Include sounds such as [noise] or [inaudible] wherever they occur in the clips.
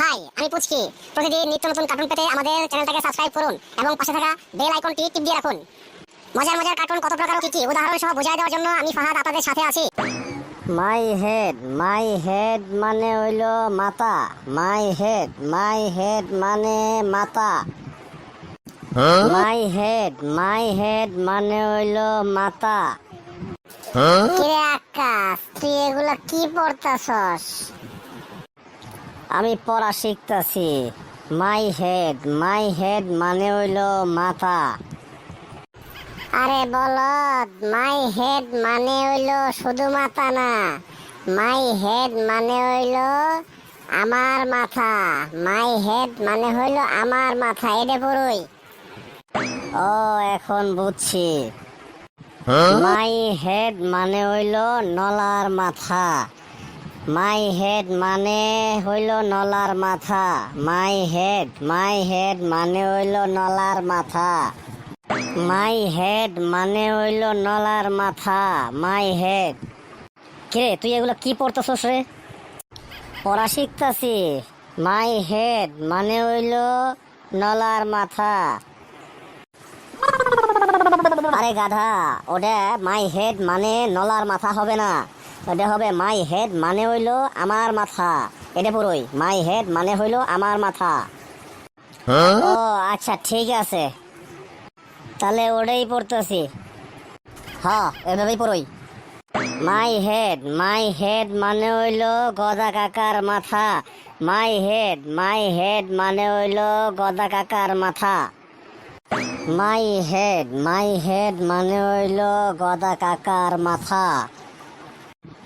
High আমি পুচকি। প্রতিদিন নিত্য নতুন কার্টুন পেতে আমাদের চ্যানেলটাকে সাবস্ক্রাইব করুন এবং পাশে থাকা বেল আইকনটি টিপ দিয়ে রাখুন। মজার মজার কার্টুন কত প্রকার কি কি উদাহরণ সহ বোঝাই দেওয়ার জন্য আমি ফাহাদ আপনাদের সাথে আছি। মাই হেড মাই হেড মানে হইল মাতা মাই হেড মাই হেড মানে মাতা মাই হেড মাই হেড মানে হইল মাতা কিরে আকাশ তুই এগুলা কি পড়তাছস? আমি পড়া শিখতাছি। মাই হেড মাই হেড মানে হইল মাথা। আরে বলদ মাই হেড মানে হইল শুধু মাথা না। মাই হেড মানে হইল আমার মাথা। মাই হেড মানে হইল আমার মাথা এটা পুরোই। ও এখন বুঝছি। মাই হেড মানে হইল নলার মাথা। মাই হেড মানে হইল নলার মাথা। মাই হেড মাই হেড মানে হইল নলার মাথা। মাই হেড মানে হইল নলার মাথা। মাই হেড কিরে তুই এগুলো কি পড়তেছস রে? পড়া শিখতাছি। মাই হেড মানে হইল নলার মাথা। আরে গাধা, ওটা মাই হেড মানে নলার মাথা হবে না। ওটা হবে মাই হেড মানে হইল আমার মাথা। এটা পুরোই মাই হেড মানে হইল আমার মাথা। ও আচ্ছা ঠিক আছে। তাহলে ওটাই পড়তেছি। হ্যাঁ এভাবেই পড়ই মাই হেড মাই হেড মানে হইল গদা কাকার মাথা। মাই হেড মাই হেড মানে হইল গদা কাকার মাথা। মাই হেড মাই হেড মানে হইল গদা কাকার মাথা।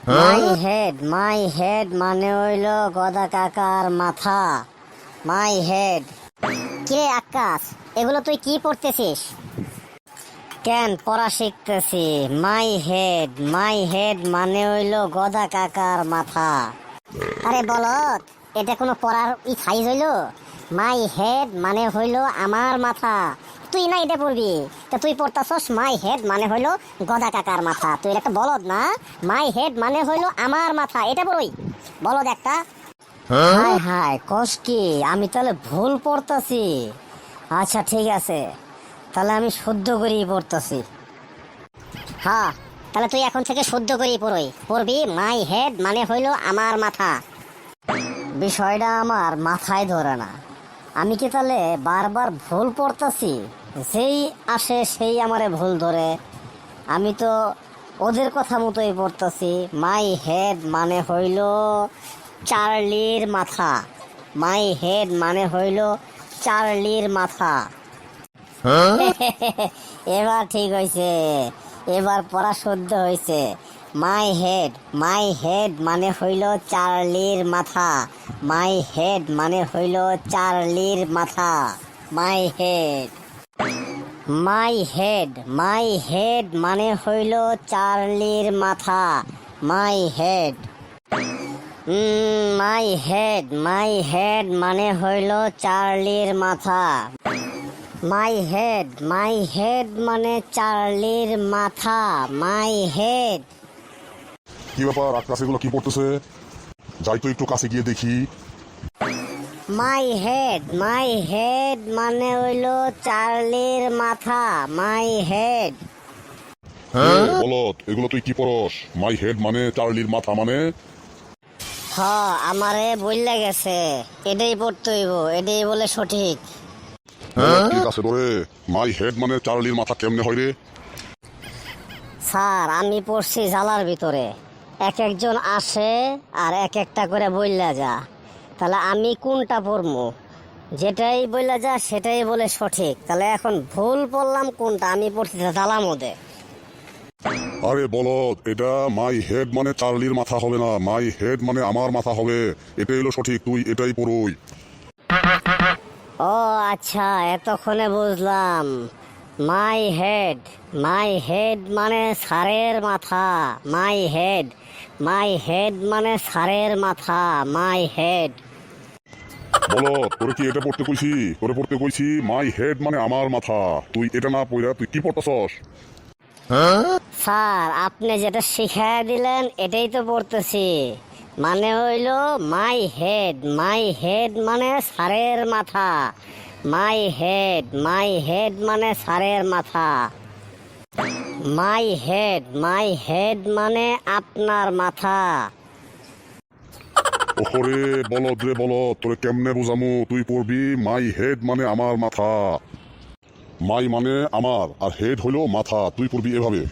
মাই হেড মাই হেড মানে হইল গদা কাকার মাথা। মাই হেড কিরে আকাশ, এগুলো তুই কি পড়তেছিস? কেন পড়া শিখতেছি? মাই হেড মাই হেড মানে হইল গদা কাকার মাথা। আরে বলদ, এটা কোনো পড়ার ই সাইজ হইল? মাই হেড মানে হইল আমার মাথা। তুই না এটা পড়বি। তা তুই পড়তাছস মাই হেড মানে হইল গদা কাকার মাথা। তুই একটা বলদ না মাই হেড মানে হইল আমার মাথা। এটা পড়ই বলদ একটা। হাই হাই কস কি? আমি তাহলে ভুল পড়তাছি। আচ্ছা ঠিক আছে। তাহলে আমি শুদ্ধ করেই পড়তাছি। হ্যাঁ তাহলে তুই এখন থেকে শুদ্ধ করেই পড়ই পড়বি মাই হেড মানে হইল আমার মাথা। বিষয়টা আমার মাথায় ধরে না। আমি কি তাহলে বারবার ভুল পড়তাছি? যেই আসে সেই আমারে ভুল ধরে। আমি তো ওদের কথা মতোই পড়তাছি। মাই হেড মানে হইল চার্লির মাথা। মাই হেড মানে হইল চার্লির মাথা। এবার ঠিক হয়েছে এবার পড়া শুদ্ধ হয়েছে মাই হেড মাই হেড মানে হইল চার্লির মাথা। মাই হেড মানে হইল চার্লির মাথা। My head my head my head মানে হইল চার্লির মাথা my head my head my head মানে হইল চার্লির মাথা। মাই হেড মাই হেড মানে চার্লির মাথা মাই হেড কি ব্যাপার? আকাশ এগুলো কি পড়তেছে? যাই তো একটু কাছে গিয়ে দেখি। মাই হেড মাই হেড মানে হইল চার্লির মাথা মাই হেড বলত এগুলো তুই কি পড়স? মাই হেড মানে চার্লির মাথা মানে? হ আমারে বললে গেছে এটাই পড়তে হইব এটাই বলে সঠিক। বলত, ঠিক আছে ধরে। মাই হেড মানে চার্লির মাথা কেমনে হয় রে? স্যার আমি পড়ছি জালার ভিতরে। এক একজন আসে আর এক একটা করে বললা যা। তাহলে আমি কোনটা পড়ব? যেটাই বললা যা সেটাই বলে সঠিক। তাহলে এখন ভুল পড়লাম কোনটা? আমি পড়ছি জালার মধ্যে আরে বলত এটা মাই হেড মানে চার্লির মাথা হবে না। মাই হেড মানে আমার মাথা হবে। এটাই হলো সঠিক তুই এটাই পড়ুই। ও আচ্ছা এতক্ষণে বুঝলাম। মাই হেড মাই হেড মানে সারের মাথা। মাই হেড মাই হেড মানে সারের মাথা মাই হেড বলত তোরে কি এটা পড়তে কইছি? তোরে পড়তে কইছি মাই হেড মানে আমার মাথা। তুই এটা না পড়া তুই কি পড়তেছস? স্যার, আপনি যেটা শিখাই দিলেন, এটাই তো পড়তেছি। মানে হইল মাই হেড মাই হেড মানে সারের মাথা। মাই হেড মাই হেড মানে সারের মাথা। মাই হেড মাই হেড মানে আপনার মাথা। ওরে বলদ রে বলদ তোরে কেমনে বুঝামু? তুই পড়বি মাই হেড মানে আমার মাথা। মাই মানে আমার, আর হেড হইল মাথা, তুই পড়বি এভাবে।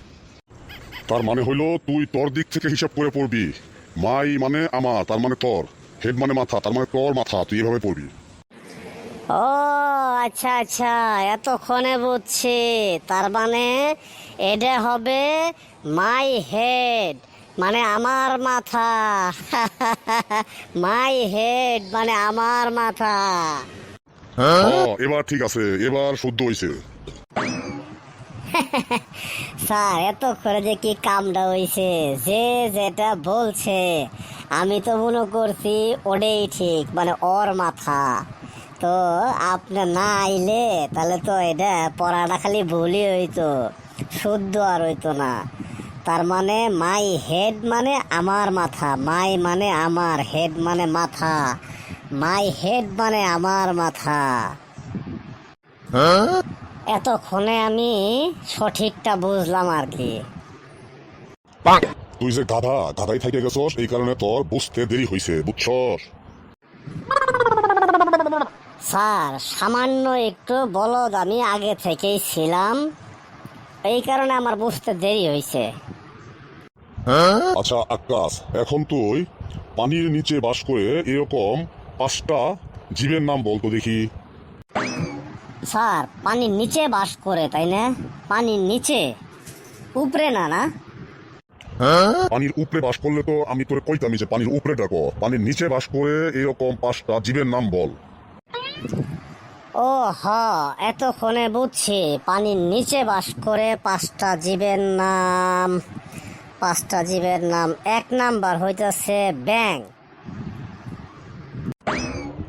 তার মানে হইল তুই তোর দিক থেকে হিসাব করে পড়বি। মাই মানে আমার, তার মানে তোর। হেড মানে মাথা, তার মানে তোর মাথা, তুই এভাবে পড়বি। ও আচ্ছা আচ্ছা এতক্ষণে বুঝছি। তার মানে এটা হবে মাই হেড। মানে আমার মাথা। মাই হেড মানে আমার মাথা। ও, এবার ঠিক আছে এবার শুদ্ধ হইছে। স্যার এত করে যে কি কামটা হইছে যে যেটা বলছে আমি তো মনে করছি ওটাই ঠিক মানে ওর মাথা। তো আপনি না আইলে তাহলে তো এটা পড়াটা খালি ভুলই হইতো শুদ্ধ আর হইতো না। তার মানে মাই হেড মানে আমার মাথা মাই মানে আমার হেড মানে মাথা মাই হেড মানে আমার মাথা। এতক্ষণে আমি সঠিকটা বুঝলাম আর কি। তুই যে গাধা গাধাই থেকে গেছস এই কারণে তোর বুঝতে দেরি হইছে বুঝছস? স্যার সামান্য একটু বলদ আমি আগে থেকেই ছিলাম এই কারণে আমার বুঝতে দেরি হয়েছে আচ্ছা আকাশ এখন তুই পানির নিচে বাস করে এরকম পাঁচটা জীবের নাম বলতো দেখি। স্যার পানির নিচে বাস করে তাই না? পানির নিচে? উপরে না না? পানির উপরে বাস করলে তো আমি তোরে কইতামি যে পানির উপরে ডাকো। পানির নিচে বাস করে এরকম পাঁচটা জীবের নাম বল। ও হ এতক্ষণে বুঝছি পানির নিচে বাস করে পাঁচটা জীবের নাম। পাঁচটা জীবের নাম এক নাম্বার হইতেছে ব্যাং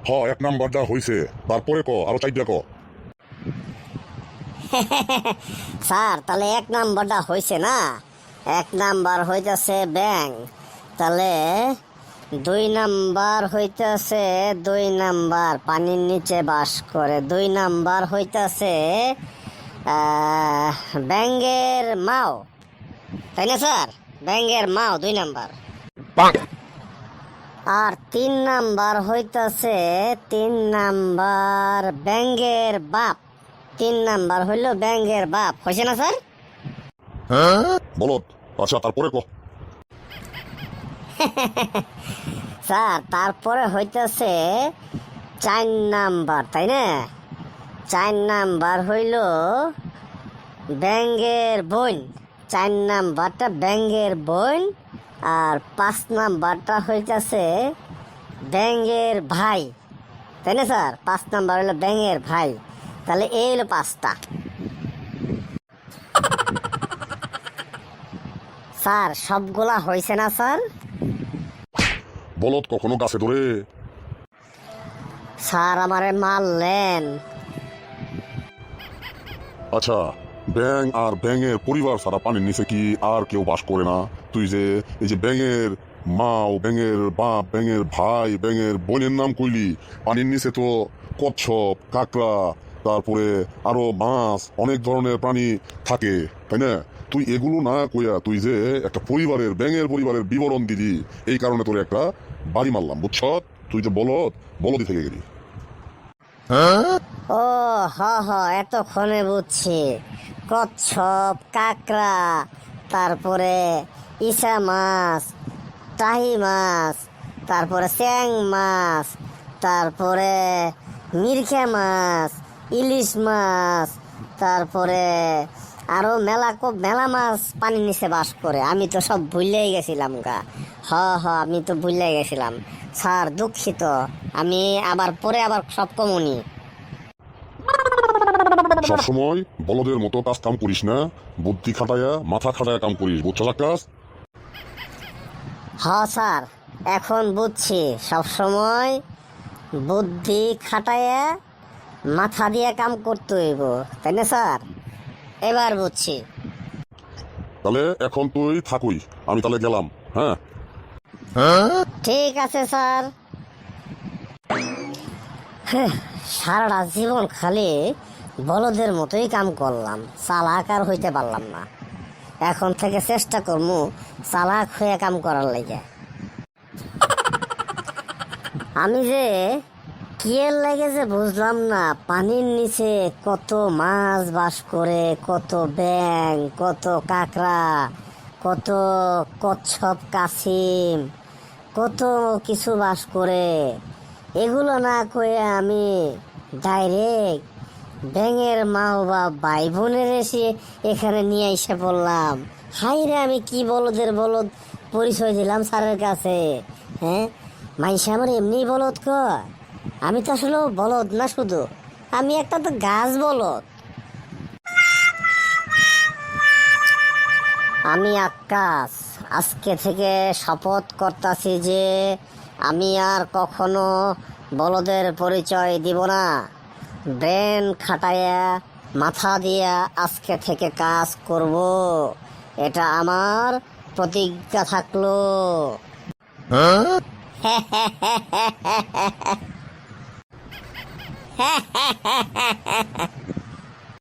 হ এক নাম্বারটা হইছে তারপরে ক আরও চারটা ক। [laughs] স্যার তাহলে এক নাম্বারটা হয়েছে না? এক নাম্বার হইতেছে ব্যাং তাহলে দুই নাম্বার হইতেছে দুই নাম্বার পানির নিচে বাস করে। দুই নাম্বার হইতেছে ব্যাঙ্গের মাও। তাই না স্যার? ব্যাঙ্গের মাও দুই নাম্বার। আর তিন নাম্বার হইতেছে তিন নাম্বার ব্যাঙ্গের বাপ। তিন নাম্বার হইল ব্যাঙ্গের বাপ। হয়েছে না স্যার? বলত আচ্ছা তারপরে ক? [laughs] স্যার তারপরে হইতেছে চার নাম্বার তাই না? চার নাম্বার হইল ব্যাঙ্গের বোন। চার নাম্বারটা ব্যাঙ্গের বোন আর পাঁচ নাম্বারটা হইতেছে ব্যাঙ্গের ভাই। তাই না স্যার? পাঁচ নাম্বার হইল ব্যাঙ্গের ভাই। তাহলে এই হলো পাঁচটা। স্যার সবগুলা হয়েছে না স্যার? বলত কখনো গাছে ধরে? স্যার আমারে মারলেন। আচ্ছা ব্যাং আর ব্যাঙের পরিবার সারা পানির নিচে কি আর কেউ বাস করে না? তুই যে এই যে ব্যাঙের মা ও ব্যাঙের বাপ, ব্যাঙের ভাই, ব্যাঙের বোনের নাম কইলি, পানির নিচে তো কচ্ছপ, কাঁকড়া, তারপরে আরও মাছ, অনেক ধরনের প্রাণী থাকে, তাই না? তুই এগুলো না কইয়া তুই যে একটা পরিবারের, ব্যাঙের পরিবারের বিবরণ দিলি, এই কারণে তোর একটা বাড়ি মারলাম, বুঝছ? তুই যে বলদ বলদি থেকে গেলি। ও, হ হ, এতক্ষণে বুঝছি। কচ্ছপ কাঁকড়া, তারপরে ইসা মাছ টাহি মাছ, তারপরে চ্যাং মাছ, তারপরে মিরখা মাছ, ইলিশ মাছ, তারপরে আরও মেলা মেলা মাছ পানির নিচে বাস করে। আমি তো সব ভুলেই গেছিলাম গা। হ হ, আমি তো ভুলে গেছিলাম। স্যার, দুঃখিত। আমি আবার পরে আবার সব কমুনি। সবসময় বলদের মতো কাজ কাম করিস না বুদ্ধি খাটায়া মাথা খাটায়া কাম করিস বুঝছ কাজ হ স্যার এখন বুঝছি। সব সময় বুদ্ধি খাটাইয়া মাথা দিয়ে কাম করতে হইব তাই না স্যার? এবার বুঝছি। তাহলে এখন তুই থাকুই আমি তাহলে গেলাম হ্যাঁ? ঠিক আছে স্যার। হেহ, সারাটা জীবন খালি বলদের মতোই কাম করলাম, চালাক আর হইতে পারলাম না। এখন থেকে চেষ্টা করব চালাক হয়ে কাম করার লেগে। আমি যে কিয়ের লাগে যে বুঝলাম না, পানির নিচে কত মাছ বাস করে, কত ব্যাং, কত কাঁকড়া, কত কচ্ছপ কাসিম কত কিছু বাস করে। এগুলো না কয়ে আমি ডাইরেক্ট ব্যাঙের মা বা ভাই বোনের এসে এখানে নিয়ে এসে পড়লাম। হাই রে, আমি কি বলদের বলদ পরিচয় দিলাম স্যারের কাছে হ্যাঁ? মাইসে আমার এমনি বলদ ক আমি তো আসলে বলদ না শুধু, আমি একটা তো গাছ বলদ। আমি আকাশ, আজকে থেকে শপথ করতাছি যে আমি আর কখনো বলদের পরিচয় দিব না। ব্রেন খাটাইয়া মাথা দিয়া আজকে থেকে কাজ করব। এটা আমার প্রতিজ্ঞা থাকল। [laughs]